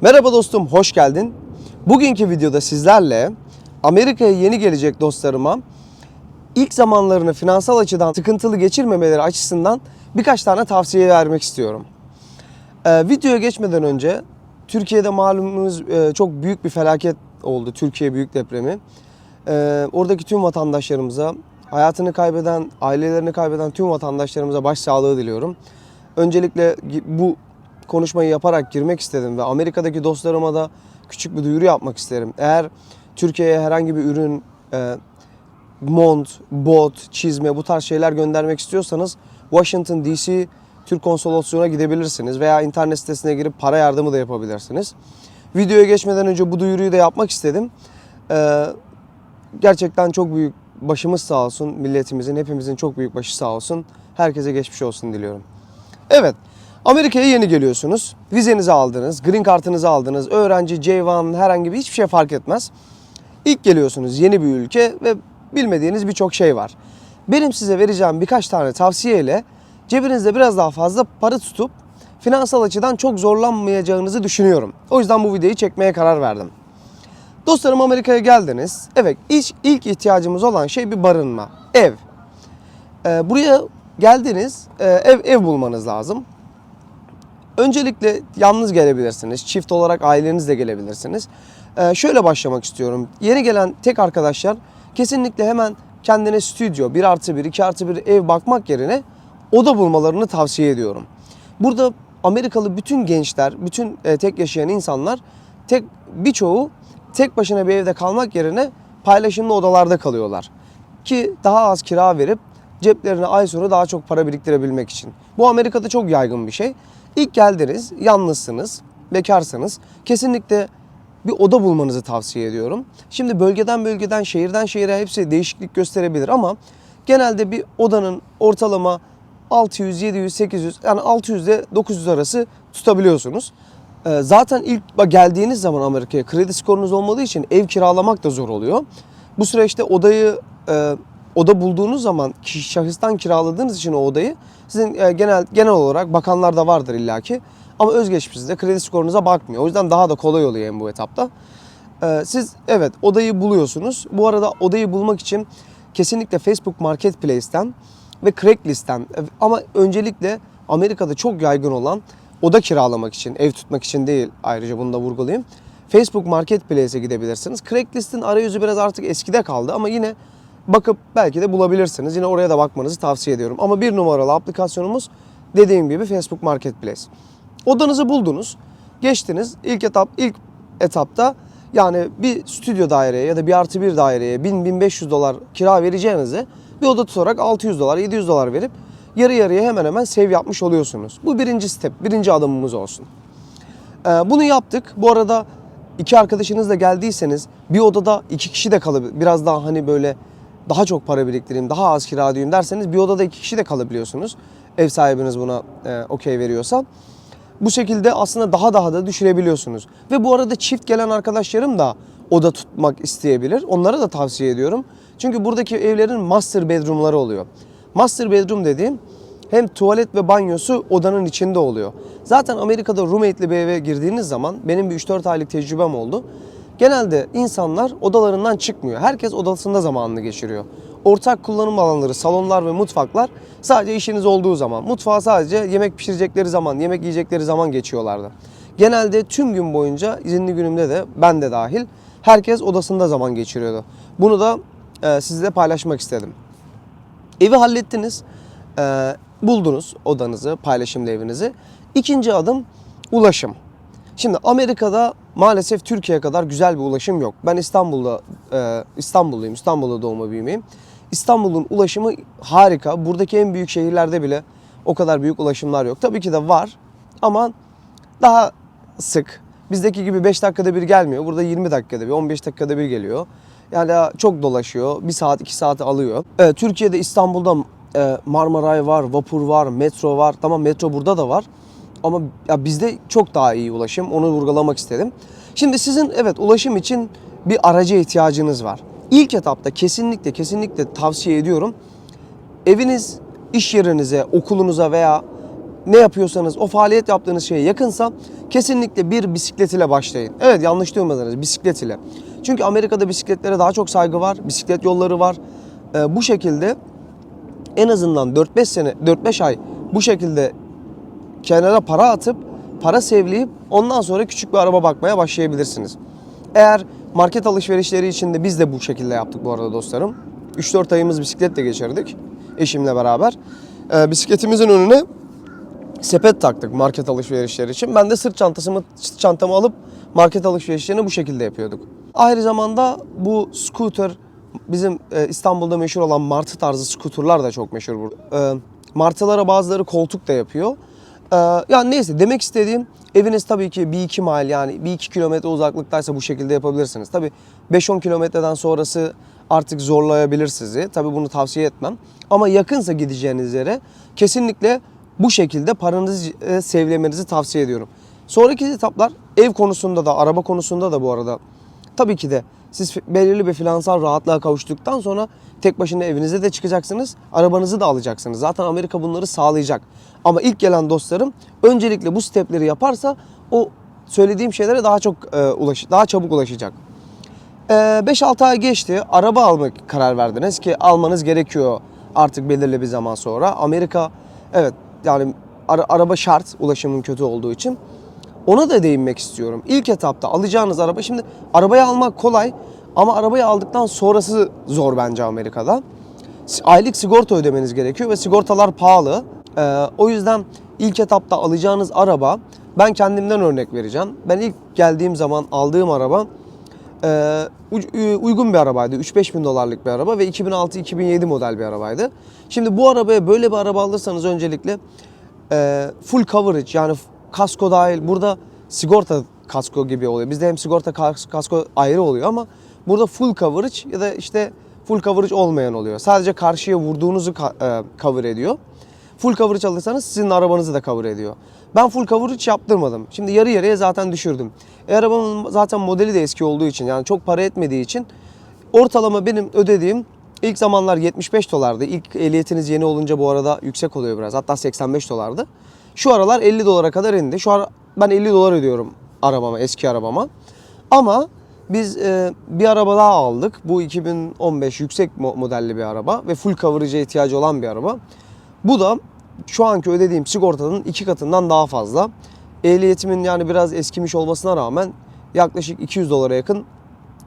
Merhaba dostum, hoş geldin. Bugünkü videoda sizlerle Amerika'ya yeni gelecek dostlarıma ilk zamanlarını finansal açıdan sıkıntılı geçirmemeleri açısından birkaç tane tavsiye vermek istiyorum. Ee, videoya geçmeden önce Türkiye'de malumunuz e, çok büyük bir felaket oldu. Türkiye büyük depremi. Ee, oradaki tüm vatandaşlarımıza, hayatını kaybeden, ailelerini kaybeden tüm vatandaşlarımıza başsağlığı diliyorum. Öncelikle bu konuşmayı yaparak girmek istedim ve Amerika'daki dostlarıma da küçük bir duyuru yapmak isterim. Eğer Türkiye'ye herhangi bir ürün, e, mont, bot, çizme bu tarz şeyler göndermek istiyorsanız Washington DC Türk Konsolosluğu'na gidebilirsiniz veya internet sitesine girip para yardımı da yapabilirsiniz. Videoya geçmeden önce bu duyuruyu da yapmak istedim. Ee, gerçekten çok büyük başımız sağ olsun. Milletimizin, hepimizin çok büyük başı sağ olsun. Herkese geçmiş olsun diliyorum. Evet, Amerika'ya yeni geliyorsunuz. Vizenizi aldınız, green kartınızı aldınız. Öğrenci, C1, herhangi bir hiçbir şey fark etmez. İlk geliyorsunuz yeni bir ülke ve bilmediğiniz birçok şey var. Benim size vereceğim birkaç tane tavsiyeyle cebinizde biraz daha fazla para tutup finansal açıdan çok zorlanmayacağınızı düşünüyorum. O yüzden bu videoyu çekmeye karar verdim. Dostlarım Amerika'ya geldiniz. Evet ilk, ilk ihtiyacımız olan şey bir barınma. Ev. Ee, buraya geldiniz e, ev, ev bulmanız lazım. Öncelikle yalnız gelebilirsiniz. Çift olarak ailenizle gelebilirsiniz. Ee, şöyle başlamak istiyorum. Yeni gelen tek arkadaşlar kesinlikle hemen kendine stüdyo, 1 artı 1, 2 artı 1 ev bakmak yerine oda bulmalarını tavsiye ediyorum. Burada Amerikalı bütün gençler, bütün e, tek yaşayan insanlar tek birçoğu tek başına bir evde kalmak yerine paylaşımlı odalarda kalıyorlar. Ki daha az kira verip ceplerine ay sonu daha çok para biriktirebilmek için. Bu Amerika'da çok yaygın bir şey. İlk geldiniz, yalnızsınız, bekarsınız. Kesinlikle bir oda bulmanızı tavsiye ediyorum. Şimdi bölgeden bölgeden, şehirden şehire hepsi değişiklik gösterebilir ama genelde bir odanın ortalama 600, 700, 800 yani 600 ile 900 arası tutabiliyorsunuz. Ee, Zaten ilk geldiğiniz zaman Amerika'ya kredi skorunuz olmadığı için ev kiralamak da zor oluyor. Bu süreçte odayı e, oda bulduğunuz zaman şahıstan kiraladığınız için o odayı sizin e, genel genel olarak bakanlar da vardır illaki. Ama özgeçmişinizde kredi skorunuza bakmıyor. O yüzden daha da kolay oluyor en bu etapta. Ee, siz evet odayı buluyorsunuz. Bu arada odayı bulmak için kesinlikle Facebook Marketplace'ten ve Craigslist'ten e, ama öncelikle Amerika'da çok yaygın olan oda kiralamak için, ev tutmak için değil ayrıca bunu da vurgulayayım. Facebook Marketplace'e gidebilirsiniz. Craigslist'in arayüzü biraz artık eskide kaldı ama yine bakıp belki de bulabilirsiniz. Yine oraya da bakmanızı tavsiye ediyorum. Ama bir numaralı aplikasyonumuz dediğim gibi Facebook Marketplace. Odanızı buldunuz. Geçtiniz. İlk etap ilk etapta yani bir stüdyo daireye ya da bir artı bir daireye 1000-1500 dolar kira vereceğinize bir oda tutarak 600 dolar 700 dolar verip yarı yarıya hemen hemen sev yapmış oluyorsunuz. Bu birinci step, birinci adımımız olsun. Ee, bunu yaptık. Bu arada iki arkadaşınızla geldiyseniz bir odada iki kişi de kalabilir. Biraz daha hani böyle daha çok para biriktireyim, daha az kira ödeyeyim derseniz bir odada iki kişi de kalabiliyorsunuz. Ev sahibiniz buna e, okey veriyorsa. Bu şekilde aslında daha daha da düşürebiliyorsunuz. Ve bu arada çift gelen arkadaşlarım da oda tutmak isteyebilir. Onlara da tavsiye ediyorum. Çünkü buradaki evlerin master bedroomları oluyor. Master bedroom dediğim hem tuvalet ve banyosu odanın içinde oluyor. Zaten Amerika'da roommate'li bir eve girdiğiniz zaman benim bir 3-4 aylık tecrübem oldu. Genelde insanlar odalarından çıkmıyor. Herkes odasında zamanını geçiriyor. Ortak kullanım alanları, salonlar ve mutfaklar sadece işiniz olduğu zaman. Mutfağa sadece yemek pişirecekleri zaman, yemek yiyecekleri zaman geçiyorlardı. Genelde tüm gün boyunca izinli günümde de ben de dahil herkes odasında zaman geçiriyordu. Bunu da e, sizle paylaşmak istedim. Evi hallettiniz. e, buldunuz odanızı, paylaşımlı evinizi. İkinci adım ulaşım. Şimdi Amerika'da maalesef Türkiye kadar güzel bir ulaşım yok. Ben İstanbul'da e, İstanbulluyum. İstanbul'da doğma büyümeyim. İstanbul'un ulaşımı harika. Buradaki en büyük şehirlerde bile o kadar büyük ulaşımlar yok. Tabii ki de var ama daha sık. Bizdeki gibi 5 dakikada bir gelmiyor. Burada 20 dakikada bir, 15 dakikada bir geliyor. Yani çok dolaşıyor. 1 saat, 2 saat alıyor. Evet, Türkiye'de İstanbul'da e, Marmaray var, vapur var, metro var. Tamam metro burada da var. Ama ya bizde çok daha iyi ulaşım. Onu vurgulamak istedim. Şimdi sizin evet ulaşım için bir araca ihtiyacınız var. İlk etapta kesinlikle kesinlikle tavsiye ediyorum. Eviniz iş yerinize, okulunuza veya ne yapıyorsanız o faaliyet yaptığınız şeye yakınsa kesinlikle bir bisiklet ile başlayın. Evet yanlış duymadınız bisiklet ile. Çünkü Amerika'da bisikletlere daha çok saygı var. Bisiklet yolları var. Ee, bu şekilde en azından 4-5 sene 4-5 ay bu şekilde kenara para atıp para sevleyip ondan sonra küçük bir araba bakmaya başlayabilirsiniz. Eğer market alışverişleri için de biz de bu şekilde yaptık bu arada dostlarım. 3-4 ayımız bisikletle geçirdik eşimle beraber. Ee, bisikletimizin önüne sepet taktık market alışverişleri için. Ben de sırt çantasımı sırt çantamı alıp market alışverişlerini bu şekilde yapıyorduk. Ayrı zamanda bu scooter bizim e, İstanbul'da meşhur olan martı tarzı scooterlar da çok meşhur burada. E, martılara bazıları koltuk da yapıyor. E, yani neyse demek istediğim eviniz tabii ki bir iki mile yani bir iki kilometre uzaklıktaysa bu şekilde yapabilirsiniz. Tabii 5-10 kilometreden sonrası artık zorlayabilir sizi. Tabii bunu tavsiye etmem. Ama yakınsa gideceğiniz yere kesinlikle bu şekilde paranızı e, sevlemenizi tavsiye ediyorum. Sonraki etaplar ev konusunda da araba konusunda da bu arada tabii ki de siz belirli bir finansal rahatlığa kavuştuktan sonra tek başına evinize de çıkacaksınız, arabanızı da alacaksınız. Zaten Amerika bunları sağlayacak. Ama ilk gelen dostlarım öncelikle bu stepleri yaparsa o söylediğim şeylere daha çok e, ulaş daha çabuk ulaşacak. Ee, 5-6 ay geçti. Araba almak karar verdiniz ki almanız gerekiyor artık belirli bir zaman sonra. Amerika evet yani ara- araba şart ulaşımın kötü olduğu için. Ona da değinmek istiyorum. İlk etapta alacağınız araba şimdi arabayı almak kolay ama arabayı aldıktan sonrası zor bence Amerika'da. Aylık sigorta ödemeniz gerekiyor ve sigortalar pahalı. Ee, o yüzden ilk etapta alacağınız araba ben kendimden örnek vereceğim. Ben ilk geldiğim zaman aldığım araba ee, uc- uygun bir arabaydı. 3-5 bin dolarlık bir araba ve 2006-2007 model bir arabaydı. Şimdi bu arabaya böyle bir araba alırsanız öncelikle e, full coverage yani kasko dahil burada sigorta kasko gibi oluyor. Bizde hem sigorta kas- kasko ayrı oluyor ama burada full coverage ya da işte full coverage olmayan oluyor. Sadece karşıya vurduğunuzu e, cover ediyor. Full coverage alırsanız sizin arabanızı da cover ediyor. Ben full coverage yaptırmadım. Şimdi yarı yarıya zaten düşürdüm. E arabamın zaten modeli de eski olduğu için yani çok para etmediği için ortalama benim ödediğim ilk zamanlar 75 dolardı. İlk ehliyetiniz yeni olunca bu arada yüksek oluyor biraz. Hatta 85 dolardı. Şu aralar 50 dolara kadar indi. Şu ara ben 50 dolar ödüyorum arabama, eski arabama. Ama biz e, bir araba daha aldık. Bu 2015 yüksek mo- modelli bir araba ve full coverage'e ihtiyacı olan bir araba. Bu da şu anki ödediğim sigortanın iki katından daha fazla. Ehliyetimin yani biraz eskimiş olmasına rağmen yaklaşık 200 dolara yakın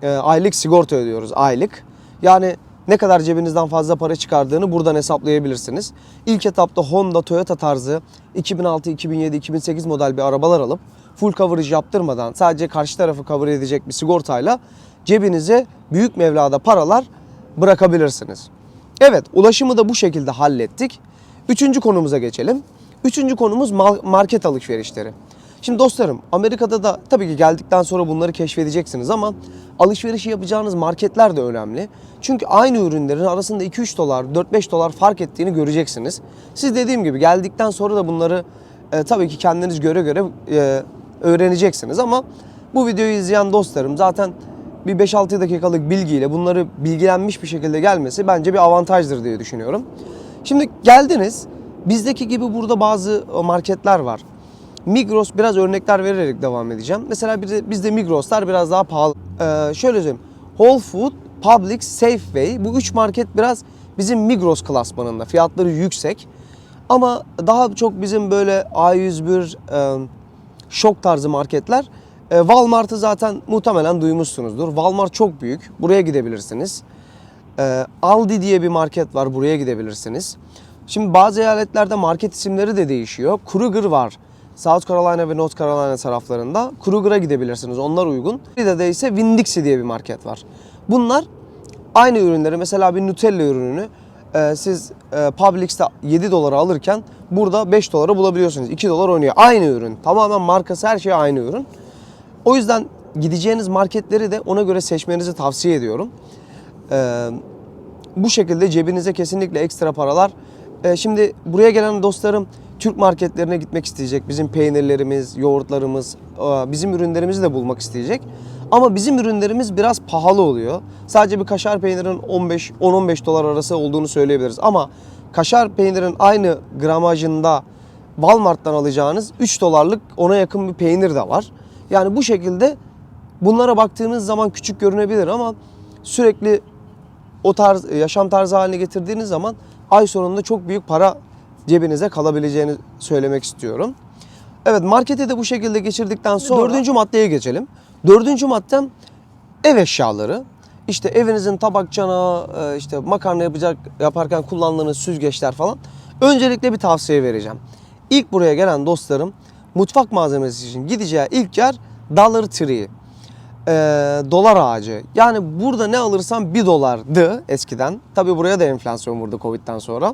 e, aylık sigorta ödüyoruz aylık. Yani ne kadar cebinizden fazla para çıkardığını buradan hesaplayabilirsiniz. İlk etapta Honda, Toyota tarzı 2006, 2007, 2008 model bir arabalar alıp full coverage yaptırmadan sadece karşı tarafı cover edecek bir sigortayla cebinize büyük mevlada paralar bırakabilirsiniz. Evet ulaşımı da bu şekilde hallettik. Üçüncü konumuza geçelim. Üçüncü konumuz market alışverişleri. Şimdi dostlarım Amerika'da da tabii ki geldikten sonra bunları keşfedeceksiniz ama alışverişi yapacağınız marketler de önemli. Çünkü aynı ürünlerin arasında 2-3 dolar, 4-5 dolar fark ettiğini göreceksiniz. Siz dediğim gibi geldikten sonra da bunları e, tabii ki kendiniz göre göre e, öğreneceksiniz ama bu videoyu izleyen dostlarım zaten bir 5-6 dakikalık bilgiyle bunları bilgilenmiş bir şekilde gelmesi bence bir avantajdır diye düşünüyorum. Şimdi geldiniz. Bizdeki gibi burada bazı marketler var. Migros biraz örnekler vererek devam edeceğim. Mesela bizde, bizde Migros'lar biraz daha pahalı. Ee, şöyle söyleyeyim. Whole Food, Publix, Safeway bu üç market biraz bizim Migros klasmanında. Fiyatları yüksek. Ama daha çok bizim böyle A101, e, şok tarzı marketler. E, Walmart'ı zaten muhtemelen duymuşsunuzdur. Walmart çok büyük. Buraya gidebilirsiniz. E, Aldi diye bir market var. Buraya gidebilirsiniz. Şimdi bazı eyaletlerde market isimleri de değişiyor. Kruger var. South Carolina ve North Carolina taraflarında. Kruger'a gidebilirsiniz. Onlar uygun. De ise Winn-Dixie diye bir market var. Bunlar aynı ürünleri mesela bir Nutella ürününü e, siz e, Publix'te 7 dolara alırken burada 5 dolara bulabiliyorsunuz. 2 dolar oynuyor. Aynı ürün. Tamamen markası her şey aynı ürün. O yüzden gideceğiniz marketleri de ona göre seçmenizi tavsiye ediyorum. Ee, bu şekilde cebinize kesinlikle ekstra paralar. Şimdi buraya gelen dostlarım Türk marketlerine gitmek isteyecek. Bizim peynirlerimiz, yoğurtlarımız, e, bizim ürünlerimizi de bulmak isteyecek. Ama bizim ürünlerimiz biraz pahalı oluyor. Sadece bir kaşar peynirin 15 10-15 dolar arası olduğunu söyleyebiliriz. Ama kaşar peynirin aynı gramajında Walmart'tan alacağınız 3 dolarlık ona yakın bir peynir de var. Yani bu şekilde bunlara baktığınız zaman küçük görünebilir ama sürekli o tarz yaşam tarzı haline getirdiğiniz zaman ay sonunda çok büyük para cebinize kalabileceğini söylemek istiyorum. Evet markete de bu şekilde geçirdikten sonra dördüncü maddeye geçelim. Dördüncü maddem ev eşyaları. İşte evinizin tabak çanağı, e, işte makarna yapacak yaparken kullandığınız süzgeçler falan. Öncelikle bir tavsiye vereceğim. İlk buraya gelen dostlarım mutfak malzemesi için gideceği ilk yer Dollar Tree. Ee, dolar ağacı. Yani burada ne alırsam 1 dolardı eskiden. Tabi buraya da enflasyon vurdu Covid'den sonra.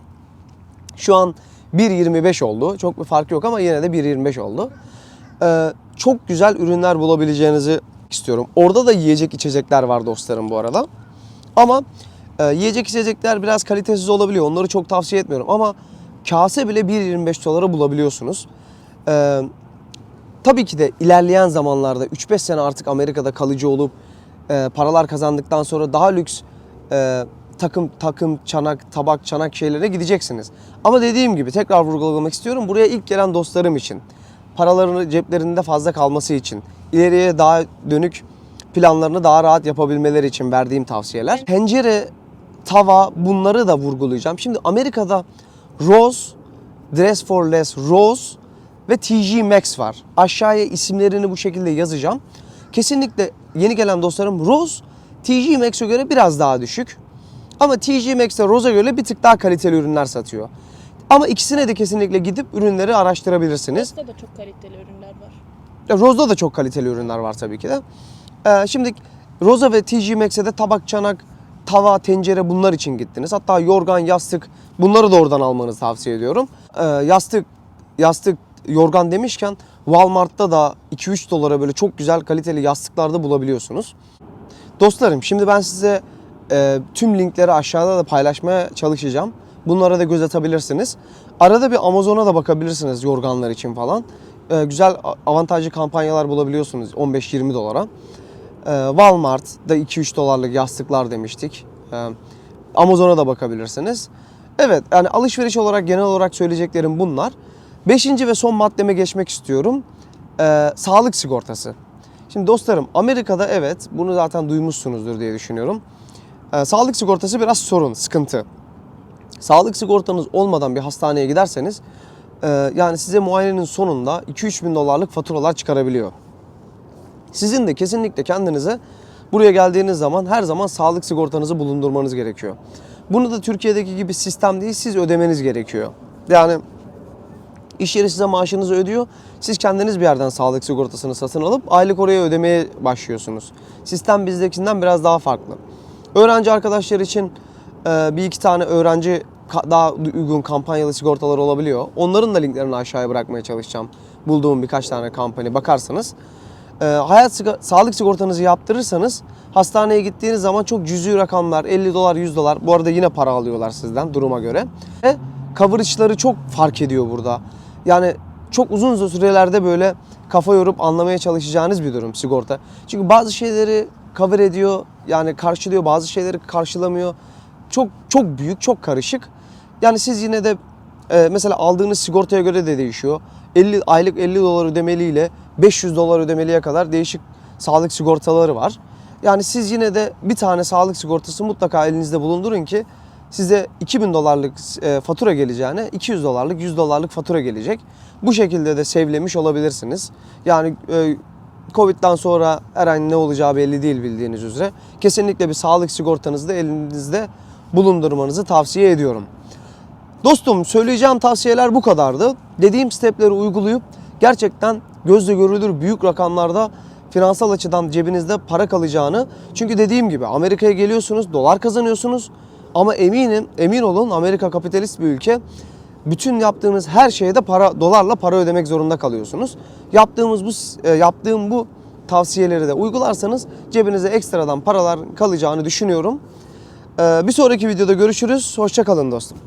Şu an 1.25 oldu. Çok bir fark yok ama yine de 1.25 oldu. Ee, çok güzel ürünler bulabileceğinizi istiyorum. Orada da yiyecek içecekler var dostlarım bu arada. Ama e, yiyecek içecekler biraz kalitesiz olabiliyor. Onları çok tavsiye etmiyorum ama kase bile 1.25 dolara bulabiliyorsunuz. Ee, tabii ki de ilerleyen zamanlarda 3-5 sene artık Amerika'da kalıcı olup e, paralar kazandıktan sonra daha lüks e, takım takım çanak tabak çanak şeylere gideceksiniz. Ama dediğim gibi tekrar vurgulamak istiyorum. Buraya ilk gelen dostlarım için paralarını ceplerinde fazla kalması için ileriye daha dönük planlarını daha rahat yapabilmeleri için verdiğim tavsiyeler. Tencere, tava bunları da vurgulayacağım. Şimdi Amerika'da Rose, Dress for Less Rose ve TG Maxx var. Aşağıya isimlerini bu şekilde yazacağım. Kesinlikle yeni gelen dostlarım Rose, TG Maxx'e göre biraz daha düşük. Ama TG Maxx de Rose'a göre bir tık daha kaliteli ürünler satıyor. Ama ikisine de kesinlikle gidip ürünleri araştırabilirsiniz. Rose'da da çok kaliteli ürünler var. Ya Rose'da da çok kaliteli ürünler var tabii ki de. Ee, şimdi Rosa ve TG Maxx'e de tabak, çanak, tava, tencere bunlar için gittiniz. Hatta yorgan, yastık bunları da oradan almanızı tavsiye ediyorum. Ee, yastık, yastık, yorgan demişken Walmart'ta da 2-3 dolara böyle çok güzel kaliteli yastıklar da bulabiliyorsunuz. Dostlarım şimdi ben size e, tüm linkleri aşağıda da paylaşmaya çalışacağım. Bunlara da göz atabilirsiniz. Arada bir Amazon'a da bakabilirsiniz yorganlar için falan. E, güzel avantajlı kampanyalar bulabiliyorsunuz 15-20 dolara. E, Walmart'da 2-3 dolarlık yastıklar demiştik. E, Amazon'a da bakabilirsiniz. Evet yani alışveriş olarak genel olarak söyleyeceklerim bunlar. Beşinci ve son maddeme geçmek istiyorum. E, sağlık sigortası. Şimdi dostlarım Amerika'da evet bunu zaten duymuşsunuzdur diye düşünüyorum. Ee, sağlık sigortası biraz sorun, sıkıntı. Sağlık sigortanız olmadan bir hastaneye giderseniz e, yani size muayenenin sonunda 2-3 bin dolarlık faturalar çıkarabiliyor. Sizin de kesinlikle kendinize buraya geldiğiniz zaman her zaman sağlık sigortanızı bulundurmanız gerekiyor. Bunu da Türkiye'deki gibi sistem değil siz ödemeniz gerekiyor. Yani İş yeri size maaşınızı ödüyor. Siz kendiniz bir yerden sağlık sigortasını satın alıp aylık oraya ödemeye başlıyorsunuz. Sistem bizdekinden biraz daha farklı. Öğrenci arkadaşlar için e, bir iki tane öğrenci daha uygun kampanyalı sigortalar olabiliyor. Onların da linklerini aşağıya bırakmaya çalışacağım. Bulduğum birkaç tane kampanya bakarsanız. E, hayat sağlık sigortanızı yaptırırsanız hastaneye gittiğiniz zaman çok cüzi rakamlar 50 dolar 100 dolar bu arada yine para alıyorlar sizden duruma göre. Ve coverage'ları çok fark ediyor burada. Yani çok uzun sürelerde böyle kafa yorup anlamaya çalışacağınız bir durum sigorta. Çünkü bazı şeyleri cover ediyor yani karşılıyor bazı şeyleri karşılamıyor. Çok çok büyük çok karışık. Yani siz yine de e, mesela aldığınız sigortaya göre de değişiyor. 50 aylık 50 dolar ödemeliyle 500 dolar ödemeliye kadar değişik sağlık sigortaları var. Yani siz yine de bir tane sağlık sigortası mutlaka elinizde bulundurun ki size 2000 dolarlık e, fatura geleceğine 200 dolarlık 100 dolarlık fatura gelecek. Bu şekilde de sevlemiş olabilirsiniz. Yani e, Covid'den sonra her ne olacağı belli değil bildiğiniz üzere. Kesinlikle bir sağlık sigortanızı da elinizde bulundurmanızı tavsiye ediyorum. Dostum söyleyeceğim tavsiyeler bu kadardı. Dediğim stepleri uygulayıp gerçekten gözle görülür büyük rakamlarda finansal açıdan cebinizde para kalacağını. Çünkü dediğim gibi Amerika'ya geliyorsunuz, dolar kazanıyorsunuz. Ama eminim, emin olun Amerika kapitalist bir ülke. Bütün yaptığınız her şeyde para dolarla para ödemek zorunda kalıyorsunuz. Yaptığımız bu e, yaptığım bu tavsiyeleri de uygularsanız cebinize ekstradan paralar kalacağını düşünüyorum. Ee, Bir sonraki videoda görüşürüz. Hoşça kalın dostum.